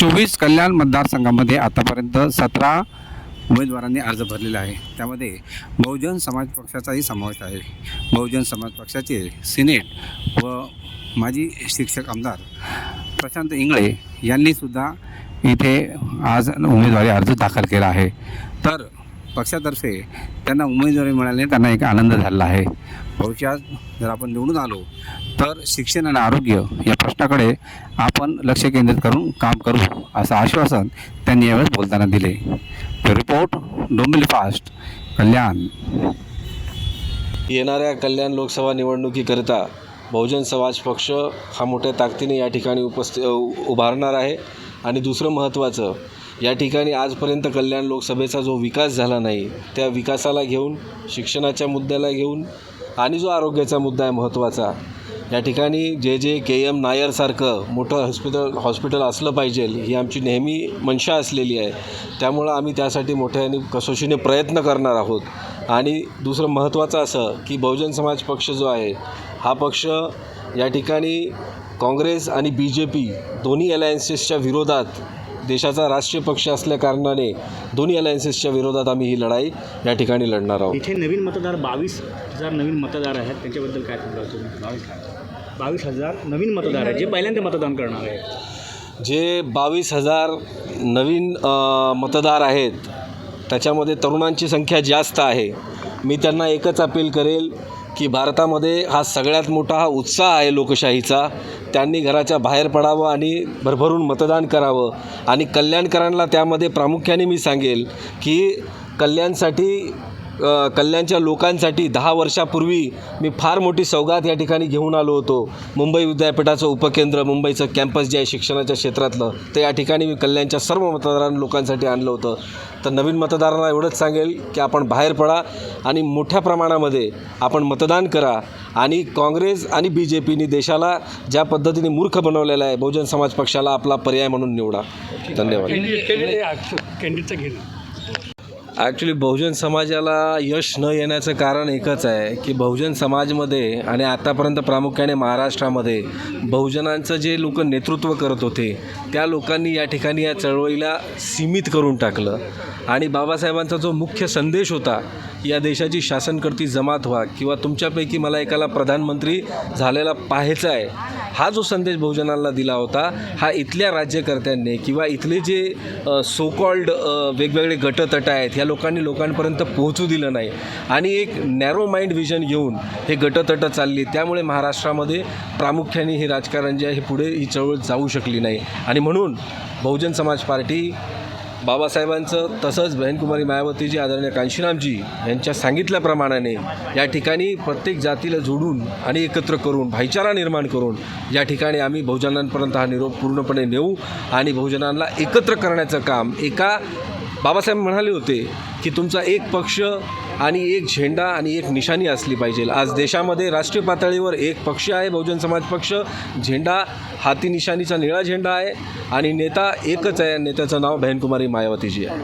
चोवीस कल्याण मतदारसंघामध्ये आतापर्यंत सतरा उमेदवारांनी अर्ज भरलेला आहे. त्यामध्ये बहुजन समाज पक्षाचाही समावेश आहे. बहुजन समाज पक्षाचे सिनेट व माजी शिक्षक आमदार प्रशांत इंगळे यांनीसुद्धा इथे आज उमेदवारी अर्ज दाखल केला आहे. तर पक्षातर्फे त्यांना उमेदवारी मिळाल्याने त्यांना एक आनंद झालेला आहे. भविष्यात जर आपण निवडून आलो तर शिक्षण आणि आरोग्य या प्रश्नाकडे आपण लक्ष केंद्रित करून काम करू असं आश्वासन त्यांनी यावेळेस बोलताना दिले. Report Dombivli fast Kalyan. येणाऱ्या कल्याण लोकसभा निवडणुकीकरिता बहुजन समाज पक्ष हा मोठ्या ताकदीने या ठिकाणी उपस्थित उभारणार आहे. आणि दुसरं महत्त्वाचं या ठिकाणी आजपर्यंत कल्याण लोकसभेचा जो विकास झाला नाही त्या विकासाला घेऊन शिक्षणाच्या मुद्द्याला घेऊन आणि जो आरोग्याचा मुद्दा आहे महत्त्वाचा या ठिकाणी जे जे के एम नायरसारखं मोठं हॉस्पिटल हॉस्पिटल असलं पाहिजे ही आमची नेहमी मनशा असलेली आहे. त्यामुळं आम्ही त्यासाठी मोठ्याने कसोशीने प्रयत्न करणार आहोत. आणि दुसरं महत्त्वाचं असं की बहुजन समाज पक्ष जो आहे हा पक्ष या ठिकाणी काँग्रेस आणि बी जे पी दोन्ही अलायन्सेसच्या विरोधात देशाचा राष्ट्रीय पक्ष असल्याकारणाने दोन्ही अलायन्सेसच्या विरोधात आम्ही ही लढाई या ठिकाणी लढणार आहोत. इथे नवीन मतदार बावीस हजार नवीन मतदार आहेत. त्यांच्याबद्दल काय सांगाल तुम्ही? बावीस हजार नवीन मतदार आहेत जे पहिल्यांदा मतदान करणार आहेत. जे बावीस हजार नवीन मतदार आहेत त्याच्यामध्ये तरुणांची संख्या जास्त आहे. मी त्यांना एकच अपील करेल की भारतामध्ये हा सगळ्यात मोठा हा उत्साह आहे लोकशाहीचा. त्यांनी घराच्या बाहेर पडावं आणि भरभरून मतदान करावं. आणि कल्याणकरांना त्यामध्ये प्रामुख्याने मी सांगेल की कल्याणसाठी कल्याणच्या लोकांसाठी दहा वर्षापूर्वी मी फार मोठी सौगात या ठिकाणी घेऊन आलो होतो. मुंबई विद्यापीठाचं उपकेंद्र मुंबईचं कॅम्पस जे आहे शिक्षणाच्या क्षेत्रातलं तर या ठिकाणी मी कल्याणच्या सर्व मतदारां लोकांसाठी आणलं होतं. तर नवीन मतदारांना एवढंच सांगेल की आपण बाहेर पडा आणि मोठ्या प्रमाणामध्ये आपण मतदान करा आणि काँग्रेस आणि बी जे पीने देशाला ज्या पद्धतीने मूर्ख बनवलेला आहे बहुजन समाज पक्षाला आपला पर्याय म्हणून निवडा. धन्यवाद. कॅन्डिडेटचं घेणं ॲक्च्युली बहुजन समाजाला यश न येण्याचं कारण एकच आहे की बहुजन समाजमध्ये आणि आतापर्यंत प्रामुख्याने महाराष्ट्रामध्ये बहुजनांचं जे लोक नेतृत्व करत होते त्या लोकांनी या ठिकाणी या चळवळीला सीमित करून टाकलं. आणि बाबासाहेबांचा जो मुख्य संदेश होता या देशाची शासनकर्ती जमात व्हा किंवा तुमच्यापैकी मला एकाला प्रधानमंत्री झालेला पाहायचा आहे हा जो संदेश बहुजनांना दिला होता हा इथल्या राज्यकर्त्यांनी किंवा इथले जे सोकॉल्ड वेगवेगळे गटतट आहेत ह्या लोकांनी लोकांपर्यंत पोहोचू दिलं नाही. आणि एक नॅरो माइंड विजन घेऊन हे गटतट चालली. त्यामुळे महाराष्ट्रामध्ये प्रामुख्याने हे राजकारण जे आहे हे पुढे ही चळवळ जाऊ शकली नाही. आणि म्हणून बहुजन समाज पार्टी बाबासाहेबांचं तसंच बहनकुमारी मायावतीजी आदरणीय कांशीरामजी यांच्या सांगितल्याप्रमाणे या ठिकाणी प्रत्येक जातीला जोडून आणि एकत्र करून भाईचारा निर्माण करून या ठिकाणी आम्ही बहुजनांपर्यंत हा निरोप पूर्णपणे नेऊ आणि बहुजनांना एकत्र करण्याचं काम एका बाबासाहेब म्हणाले होते की तुमचा एक पक्ष आणि एक झेंडा आणि एक निशाणी असली पाहिजे. आज देशामध्ये राष्ट्रीय पातळीवर एक पक्ष आहे बहुजन समाज पक्ष. झेंडा हाती निशाणीचा निळा झेंडा आहे आणि नेता एकच आहे नेत्याचं नाव बहनकुमारी मायावतीजी आहे.